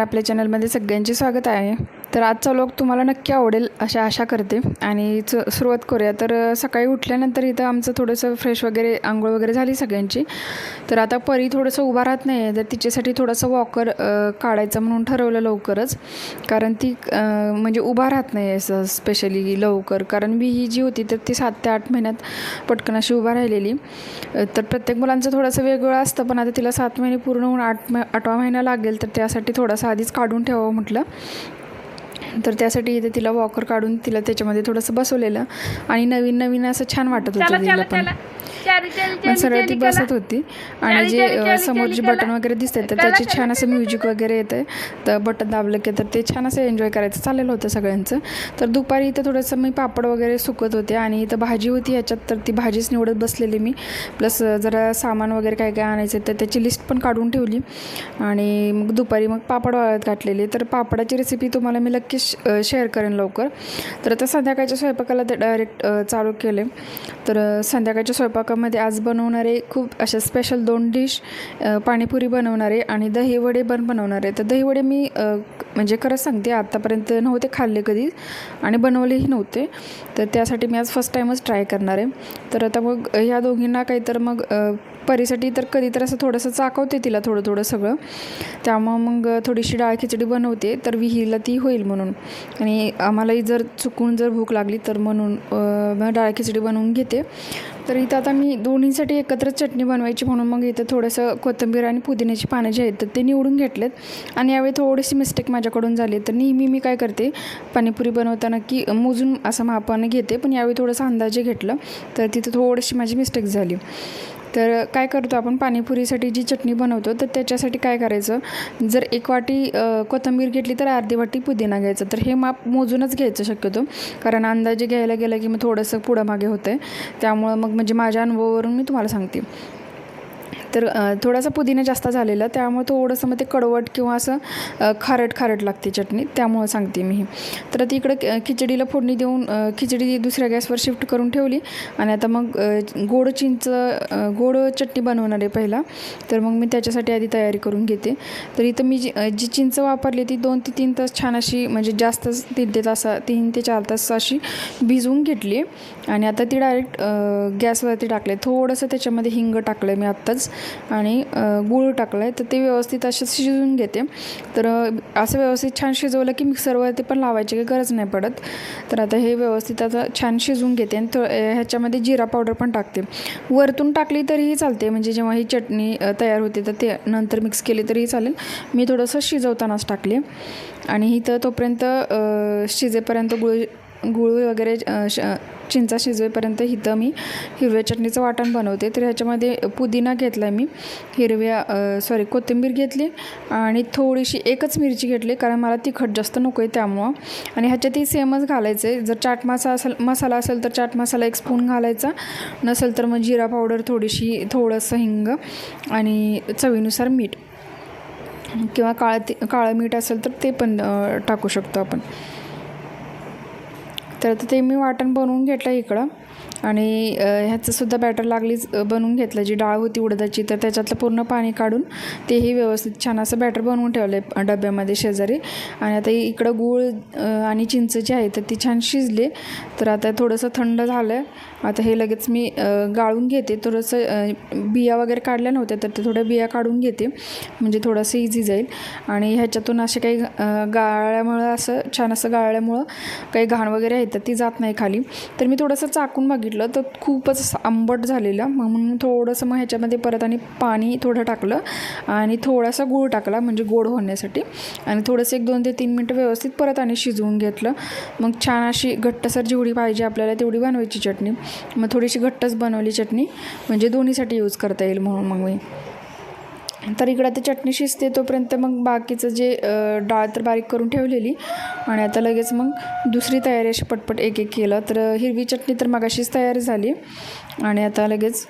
आपल्या चॅनलमध्ये सगळ्यांचे स्वागत आहे. तर आजचा लोक तुम्हाला नक्की आवडेल अशा आशा करते. आणि च सुरुवात करूया. तर सकाळी उठल्यानंतर इथं आमचं थोडंसं फ्रेश वगैरे आंघोळ वगैरे झाली सगळ्यांची. तर आता परी थोडंसं उभा राहत नाही आहे तर तिच्यासाठी थोडंसं वॉकर काढायचं म्हणून ठरवलं लवकरच. कारण ती म्हणजे उभा राहत नाही असं स्पेशली लवकर. कारण मी ही जी होती तर ती सात ते आठ महिन्यात पटकन अशी उभा राहिलेली. तर प्रत्येक मुलांचं थोडंसं वेगळं असतं पण आता तिला सात महिने पूर्ण होऊन आठ म आठवा महिना लागेल तर त्यासाठी थोडासा आधीच काढून ठेवावं म्हटलं. तर त्यासाठी इथे तिला वॉकर काढून तिला त्याच्यामध्ये थोडंसं बसवलेलं आणि नवीन नवीन असं छान वाटत होतं तिला पण. पण सरळ ती बसत. होती. आणि जे समोर जे बटन. वगैरे दिसतात तर त्याचे छान असं म्युझिक वगैरे येतं तर बटन दाबलं की तर ते छान असं एन्जॉय करायचं. चाललेलं होतं सगळ्यांचं. तर दुपारी इथं थोडंसं मी पापड वगैरे सुकत होते आणि इथं भाजी होती ह्याच्यात तर ती भाजीच निवडत बसलेली मी. प्लस जरा सामान वगैरे काय काय आणायचं तर त्याची लिस्ट पण काढून ठेवली. आणि मग दुपारी मग पापड वाळत घातलेले. तर पापडाची रेसिपी तुम्हाला मी नक्कीच शेअर करेन लवकर. तर आता संध्याकाळच्या स्वयंपाकाला ते डायरेक्ट चालू केले. तर संध्याकाळच्या स्वयंपाकामध्ये आज बनवणारे खूप अशा स्पेशल दोन डिश पाणीपुरी बनवणारे आणि दहीवडे पण बनवणारे. तर दहीवडे मी म्हणजे खरंच सांगते आत्तापर्यंत नव्हते खाल्ले कधी आणि बनवलेही नव्हते. तर त्यासाठी मी आज फर्स्ट टाईमच ट्राय करणार आहे. तर आता मग ह्या दोघींना काही तर मग परीसाठी तर कधी तर असं थोडंसं चाकवते तिला थोडं थोडं सगळं. त्यामुळं मग थोडीशी डाळ खिचडी बनवते तर विहीला ती होईल म्हणून. आणि आम्हालाही जर चुकून जर भूक लागली तर म्हणून डाळ खिचडी बनवून घेते. तर इथं आता मी दोन्हीसाठी एकत्र चटणी बनवायची म्हणून मग इथं थोडंसं कोथिंबीर आणि पुदिन्याची पानं जी आहेत तर ते निवडून घेतलेत. आणि यावेळी थोडीशी मिस्टेक माझ्याकडून झाली तर नेहमी मी काय करते पाणीपुरी बनवताना की मोजून असं मापाने घेते. पण यावेळी थोडंसं अंदाजे घेतलं तर तिथं थोडीशी माझी मिस्टेक झाली. तर काय करतो आपण पाणीपुरीसाठी जी चटणी बनवतो तर त्याच्यासाठी काय करायचं? जर एक वाटी कोथंबीर कोथिंबीर घेतली तर अर्धी वाटी पुदिना घ्यायचं. तर हे माप मोजूनच घ्यायचं शक्यतो. कारण अंदाजे घ्यायला गेलं की मग थोडंसं पुढं मागे होतं आहे त्यामुळं मग म्हणजे माझ्या अनुभवावरून मी तुम्हाला सांगते. तर थोडासा पुदिना जास्त झालेला त्यामुळे थोडंसं मग ते कडवट किंवा असं खारट खारट लागते चटणी त्यामुळं सांगते मी. ही तर ती इकडं खिचडीला फोडणी देऊन खिचडी दुसऱ्या गॅसवर शिफ्ट करून ठेवली आणि आता मग गोड चिंच गोड चटणी बनवणार आहे पहिला. तर मग मी त्याच्यासाठी आधी तयारी करून घेते. तर इथं मी जी जी चिंच वापरली ती दोन ते तीन तास छान अशी म्हणजे जास्त तीन ते तास तीन ते चार तास अशी भिजवून घेतली. आणि आता ती डायरेक्ट गॅसवरती टाकले. थोडंसं त्याच्यामध्ये हिंग टाकलं आहे मी आत्ताच. आणि गूळ टाकलं आहे तर ते व्यवस्थित असं शिजवून घेते. तर असं व्यवस्थित छान शिजवलं की मिक्सरवरती पण लावायची काही गरज नाही पडत. तर आता हे व्यवस्थित आता छान शिजवून घेते आणि तो ह्याच्यामध्ये जिरा पावडर पण टाकते. वरतून टाकली तरीही चालते म्हणजे जेव्हा ही चटणी तयार होते तर ते नंतर मिक्स केली तरीही चालेल. मी थोडंसं शिजवतानाच टाकले. आणि इथं तोपर्यंत शिजेपर्यंत गुळ गुळ वगैरे श चिंचा शिजवेपर्यंत इथं मी हिरव्या चटणीचं वाटण बनवते. तर ह्याच्यामध्ये पुदिना घेतला आहे मी. हिरव्या सॉरी कोथिंबीर घेतली आणि थोडीशी एकच मिरची घेतली कारण मला तिखट जास्त नको आहे त्यामुळं. आणि ह्याच्यातही सेमच घालायचं आहे जर चाट मासा असेल मसाला असेल तर चाट मसाला एक स्पून घालायचा. नसेल तर मग जिरा पावडर थोडीशी थोडंसं हिंग आणि चवीनुसार मीठ. किंवा काळं ते काळं मीठ असेल तर ते पण टाकू शकतो आपण. तर ते मी वाटण बनवून घेतलं इकडं. आणि ह्याचंसुद्धा बॅटर लागलीच बनवून घेतलं. जी डाळ होती उडदाची तर त्याच्यातलं पूर्ण पाणी काढून तेही व्यवस्थित छान असं बॅटर बनवून ठेवलं आहे डब्यामध्ये शेजारी. आणि आता इकडं गूळ आणि चिंच जी आहे तर ती छान शिजले. तर आता थोडंसं थंड झालं आहे आता हे लगेच मी गाळून घेते. थोडंसं बिया वगैरे काढल्या नव्हत्या तर ते थोड्या बिया काढून घेते. म्हणजे थोडंसं इझी जाईल. आणि ह्याच्यातून असे काही गाळल्यामुळं असं छान असं गाळल्यामुळं काही घाण वगैरे आहे तर ती जात नाही खाली. तर मी थोडंसं चाकून बघितलं तर खूपच आंबट झालेलं. मग म्हणून थोडंसं मग ह्याच्यामध्ये परत आणि पाणी थोडं टाकलं आणि थोडासा गूळ टाकला म्हणजे गोड होण्यासाठी. आणि थोडंसं एक दोन ते तीन मिनटं व्यवस्थित परत आणि शिजवून घेतलं. मग छान अशी घट्टसर जेवढी पाहिजे आपल्याला तेवढी बनवायची चटणी. मग थोडीशी घट्टच बनवली चटणी. म्हणजे दोन्हीसाठी यूज करता येईल म्हणून मग मी. तर इकडं ते चटणी शिजते तोपर्यंत मग बाकीचं जे डाळ तर बारीक करून ठेवलेली. आणि आता लगेच मग दुसरी तयारी अशी पटपट एक एक केलं. तर हिरवी चटणी तर मगाशीच तयार झाली. आणि आता लगेच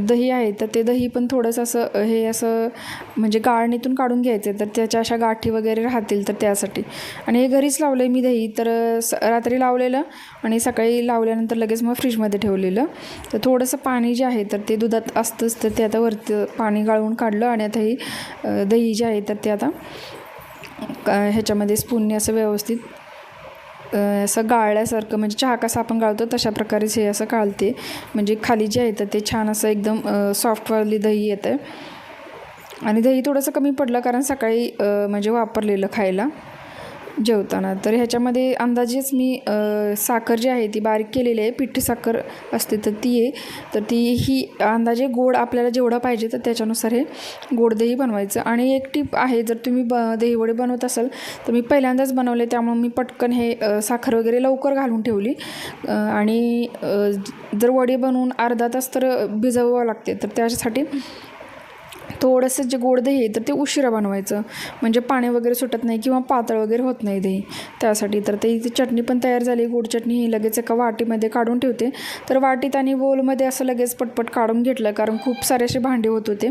दही आहे तर ते दही पण थोडंसं असं हे असं म्हणजे गाळणीतून काढून घ्यायचं आहे तर त्याच्या अशा गाठी वगैरे राहतील तर त्यासाठी. आणि हे घरीच लावलं आहे मी दही तर स रात्री लावलेलं आणि सकाळी लावल्यानंतर लगेच मग फ्रीजमध्ये ठेवलेलं. तर थोडंसं पाणी जे आहे तर ते दुधात असतंच तर ते आता वरती पाणी गाळून काढलं आणि आता ही दही जे आहे तर ते आता ह्याच्यामध्ये स्पूनने असं व्यवस्थित असं गाळल्यासारखं म्हणजे चहा कसा आपण गाळतो तशा प्रकारेच हे असं गाळते. म्हणजे खाली जे आहे तर ते छान असं एकदम सॉफ्टवाली दही येतं आहे आणि दही थोडंसं कमी पडलं कारण सकाळी म्हणजे वापरलेलं खायला. जेवताना. तर ह्याच्यामध्ये अंदाजेच मी साखर जी आहे ती बारीक केलेली आहे. पिठी साखर असते तर ती आहे. तर ती ही अंदाजे गोड आपल्याला जेवढं पाहिजे तर त्याच्यानुसार हे गोड दही बनवायचं. आणि एक टीप आहे जर तुम्ही ब दहीवडे बनवत असाल तर मी पहिल्यांदाच बनवले त्यामुळे मी पटकन हे साखर वगैरे लवकर घालून ठेवली. आणि जर वडे बनवून अर्धा तास तर भिजवावं लागते. तर त्याच्यासाठी थोडंसं जे गोड दही आहे तर ते उशिरा बनवायचं. म्हणजे पाणी वगैरे सुटत नाही किंवा पातळ वगैरे होत नाही दही. त्यासाठी तर ते इथे चटणी पण तयार झाली गोड चटणी ही लगेच एका वाटीमध्ये काढून ठेवते. तर वाटीत आणि बोलमध्ये असं लगेच पटपट काढून घेतलं कारण खूप सारे असे भांडे होत होते.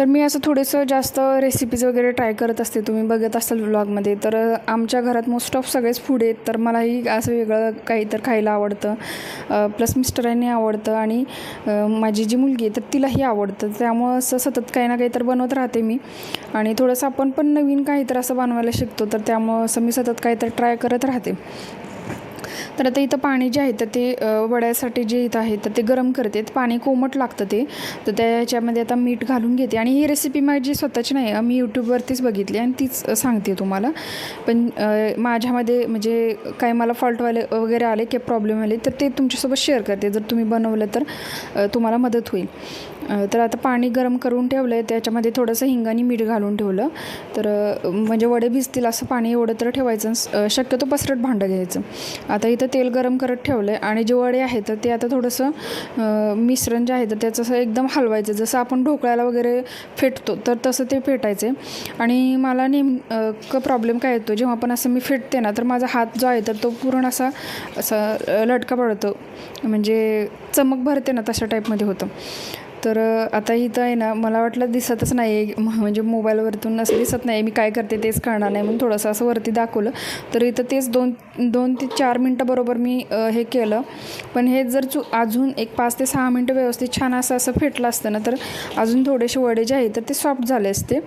तर मी असं थोडंसं जास्त रेसिपीज वगैरे ट्राय करत असते. तुम्ही बघत असाल व्लॉगमध्ये तर आमच्या घरात मोस्ट ऑफ सगळेच फूड आहेत. तर मलाही असं वेगळं काही तर खायला आवडतं. प्लस मिस्टरांनी आवडतं आणि माझी जी मुलगी आहे तर तिलाही आवडतं. त्यामुळं असं सतत काही ना काही तर बनवत राहते मी. आणि थोडंसं आपण पण नवीन काही तर असं बनवायला शिकतो. तर त्यामुळं असं मी सतत काही तर ट्राय करत राहते. तर आता इथं पाणी जे आहे तर ते वड्यासाठी जे इथं आहे तर ते गरम करते. पाणी कोमट लागतं ते. तर त्याच्यामध्ये आता मीठ घालून घेते. आणि ही रेसिपी माझी स्वतःची नाही मी यूट्यूबवरतीच बघितली आणि तीच सांगते तुम्हाला. पण माझ्यामध्ये म्हणजे काही मला फॉल्टवाले वगैरे आले किंवा प्रॉब्लेम आले तर ते तुमच्यासोबत शेअर करते. जर तुम्ही बनवलं तर तुम्हाला मदत होईल. तर आता पाणी गरम करून ठेवलं आहे त्याच्यामध्ये थोडंसं हिंग आणि मीठ घालून ठेवलं. तर म्हणजे वडे भिजतील असं पाणी एवढं तर ठेवायचं शक्यतो पसरट भांडं घ्यायचं. आता इथं तेल गरम करत ठेवलं आहे आणि जे वडे आहेत तर ते आता थोडंसं मिश्रण जे आहे तर त्याचं असं एकदम हलवायचं. जसं आपण ढोकळ्याला वगैरे फेटतो तर तसं ते फेटायचं. आहे आणि मला नेमकं प्रॉब्लेम काय येतो जेव्हा पण असं मी फेटते ना तर माझा हात जो आहे तर तो पूर्ण असा असा लटका पडतो. म्हणजे चमक भरते ना तशा टाईपमध्ये होतं. तर आता इथं आहे ना मला वाटलं दिसतच नाही आहे. म्हणजे मोबाईलवरतून असं दिसत नाही मी काय करते तेच कळणार नाही. म्हणून थोडंसं असं वरती दाखवलं. तर इथं तेच दोन दोन ते चार मिनटं बरोबर मी हे केलं. पण हे जर चु अजून एक पाच ते सहा मिनटं व्यवस्थित छान असं असं फेटलं असतं ना तर अजून थोडेसे वडे जे आहेत तर ते सॉफ्ट झाले असते.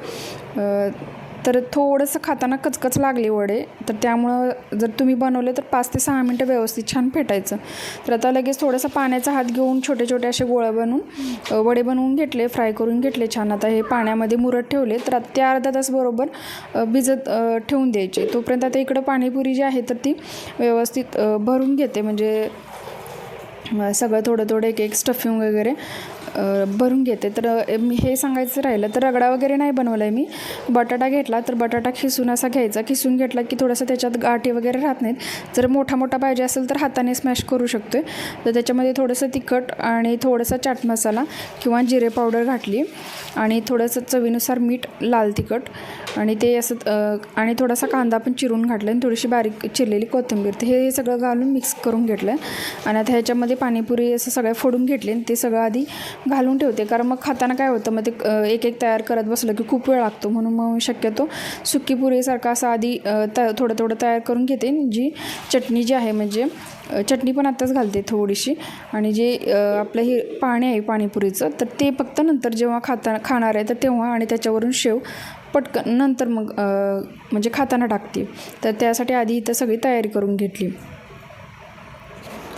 तर थोडंसं खाताना कचकच लागली वडे. तर त्यामुळं जर तुम्ही बनवले तर पाच ते सहा मिनटं व्यवस्थित छान फेटायचं. तर आता लगेच थोडंसं पाण्याचा हात घेऊन छोटे छोटे असे गोळा बनवून वडे बनवून घेतले फ्राय करून घेतले छान. आता हे पाण्यामध्ये मुरत ठेवले तर आता अर्धा तास बरोबर भिजत ठेवून द्यायचे. तोपर्यंत आता इकडं पाणीपुरी जी आहे तर ती व्यवस्थित भरून घेते. म्हणजे सगळं थोडं थोडं एक एक स्टफिंग वगैरे भरून घेते. तर मी हे सांगायचं राहिलं तर रगडा वगैरे नाही बनवला आहे मी. बटाटा घेतला तर बटाटा खिसून असा घ्यायचा. खिसून घेतला की थोडंसं त्याच्यात गाठी वगैरे राहत नाहीत. जर मोठा मोठा पाहिजे असेल तर हाताने स्मॅश करू शकतो आहे तर त्याच्यामध्ये थोडंसं तिखट आणि थोडंसं चाट मसाला किंवा जिरे पावडर घातली आणि थोडंसं चवीनुसार मीठ लाल तिखट आणि ते असं आणि थोडासा कांदा पण चिरून घातला आणि थोडीशी बारीक चिरलेली कोथिंबीर. तर हे सगळं घालून मिक्स करून घेतलं आहे आणि आता ह्याच्यामध्ये पाणीपुरी असं सगळं फोडून घेतले आणि ते सगळं आधी घालून ठेवते. कारण मग खाताना काय होतं मग ते एक एक तयार करत बसलं की खूप वेळ लागतो. म्हणून मग शक्यतो सुकी पुरीसारखा असं आधी त थोडं थोडं तयार करून घेते. जी चटणी जी आहे म्हणजे चटणी पण आत्ताच घालते थोडीशी. आणि जे आपलं हे पाणी आहे पाणीपुरीचं तर ते फक्त नंतर जेव्हा खाता खाणार आहे तर तेव्हा आणि त्याच्यावरून शेव पटकन नंतर मग म्हणजे खाताना टाकते. तर त्यासाठी आधी इथं सगळी तयारी करून घेतली.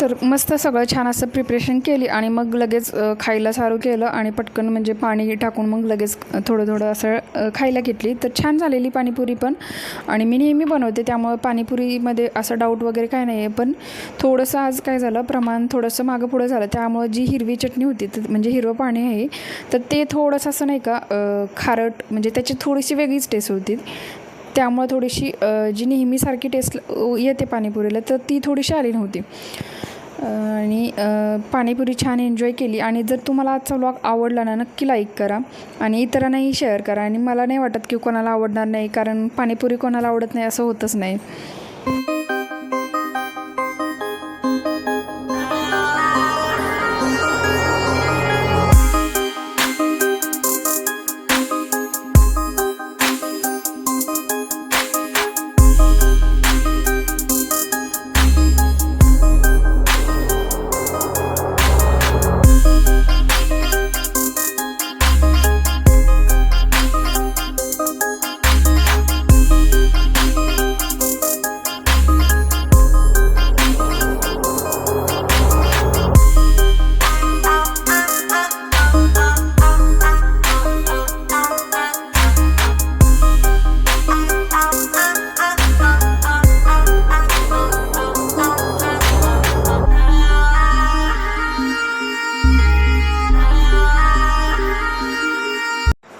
तर मस्त सगळं छान असं प्रिपरेशन केली आणि मग लगेच खायला सारू केलं आणि पटकन म्हणजे पाणी टाकून मग लगेच थोडं थोडं असं खायला घेतली. तर छान झालेली पाणीपुरी पण. आणि मी नेहमी बनवते त्यामुळं पाणीपुरीमध्ये असं डाऊट वगैरे काय नाही आहे पण थोडंसं आज काय झालं प्रमाण थोडंसं मागं पुढं झालं. त्यामुळं जी हिरवी चटणी होती तर म्हणजे हिरवं पाणी आहे तर ते थोडंसं असं नाही का खारट म्हणजे त्याची थोडीशी वेगळीच टेस्ट होती. त्यामुळं थोडीशी जी नेहमीसारखी टेस्ट येते पाणीपुरीला तर ती थोडीशी आली नव्हती. आणि पाणीपुरी छान एन्जॉय केली. आणि जर तुम्हाला आजचा व्लॉग आवडला ना नक्की लाईक करा. आणि इतरांनाही शेअर करा. आणि मला नाही वाटत की कोणाला आवडणार नाही कारण पाणीपुरी कोणाला आवडत नाही असं होतच नाही.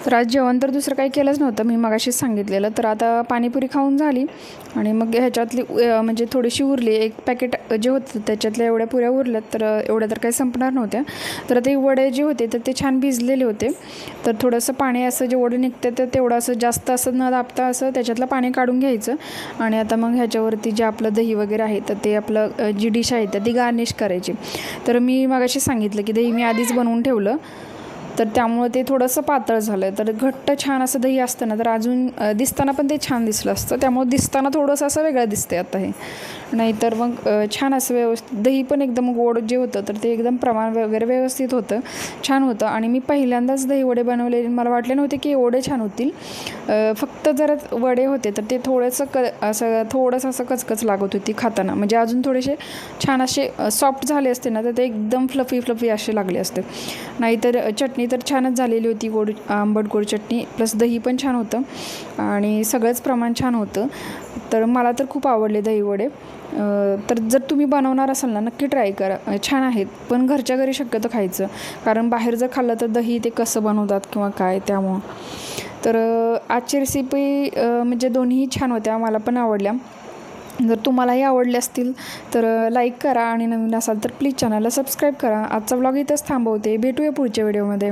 तर आज जेवण तर दुसरं काही केलंच नव्हतं. मी मगाशीच सांगितलेलं. तर आता पाणीपुरी खाऊन झाली आणि मग ह्याच्यातली म्हणजे थोडीशी उरली. एक पॅकेट जे होतं त्याच्यातल्या एवढ्या पुऱ्या उरल्यात तर एवढ्या तर काही संपणार नव्हत्या. तर ते वडे जे होते तर ते छान भिजलेले होते. तर थोडंसं पाणी असं जे वडे निघते तर तेवढं असं जास्त असं न दाबता असं त्याच्यातलं पाणी काढून घ्यायचं. आणि आता मग ह्याच्यावरती जे आपलं दही वगैरे आहे तर ते आपलं जी डिश आहे तर ती गार्निश करायची. तर मी मगाशी सांगितलं की दही मी आधीच बनवून ठेवलं. तर त्यामुळं ते थोडंसं पातळ झालं तर घट्ट छान असं दही असतं ना तर अजून दिसताना पण ते छान दिसलं असतं. त्यामुळं दिसताना थोडंसं असं वेगळं दिसतंय आता हे. नाहीतर मग छान असं व्यवस्थित दही पण एकदम गोड जे होतं तर ते एकदम प्रमाण वगैरे व्यवस्थित होतं छान होतं. आणि मी पहिल्यांदाच दही वडे बनवले मला वाटले नव्हते की एवढे छान होतील. फक्त जर वडे होते तर ते थोडंसं क असं थोडंसं असं कचकच लागत होती खाताना. म्हणजे अजून थोडेसे छान असे सॉफ्ट झाले असते ना तर ते एकदम फ्लफी फ्लफी असे लागले असते. नाहीतर चटणी तर छानच झालेली होती गोड आंबट गोड चटणी प्लस दही पण छान होतं. आणि सगळंच प्रमाण छान होतं. तर मला तर खूप आवडले दही वडे. तर जर तुम्ही बनवणार असाल ना नक्की ट्राय करा. छान आहेत. पण घरच्या घरी शक्यतो खायचं. कारण बाहेर जर खाल्लं तर दही ते कसं बनवतात किंवा काय त्यामुळं. तर आजची रेसिपी म्हणजे दोन्ही छान होत्या मला पण आवडल्या. जर तुम्हालाही आवडले असतील तर लाईक करा आणि नवीन असाल तर प्लीज चॅनलला सबस्क्राईब करा. आजचा ब्लॉग इथंच थांबवते. भेटूया पुढच्या व्हिडिओमध्ये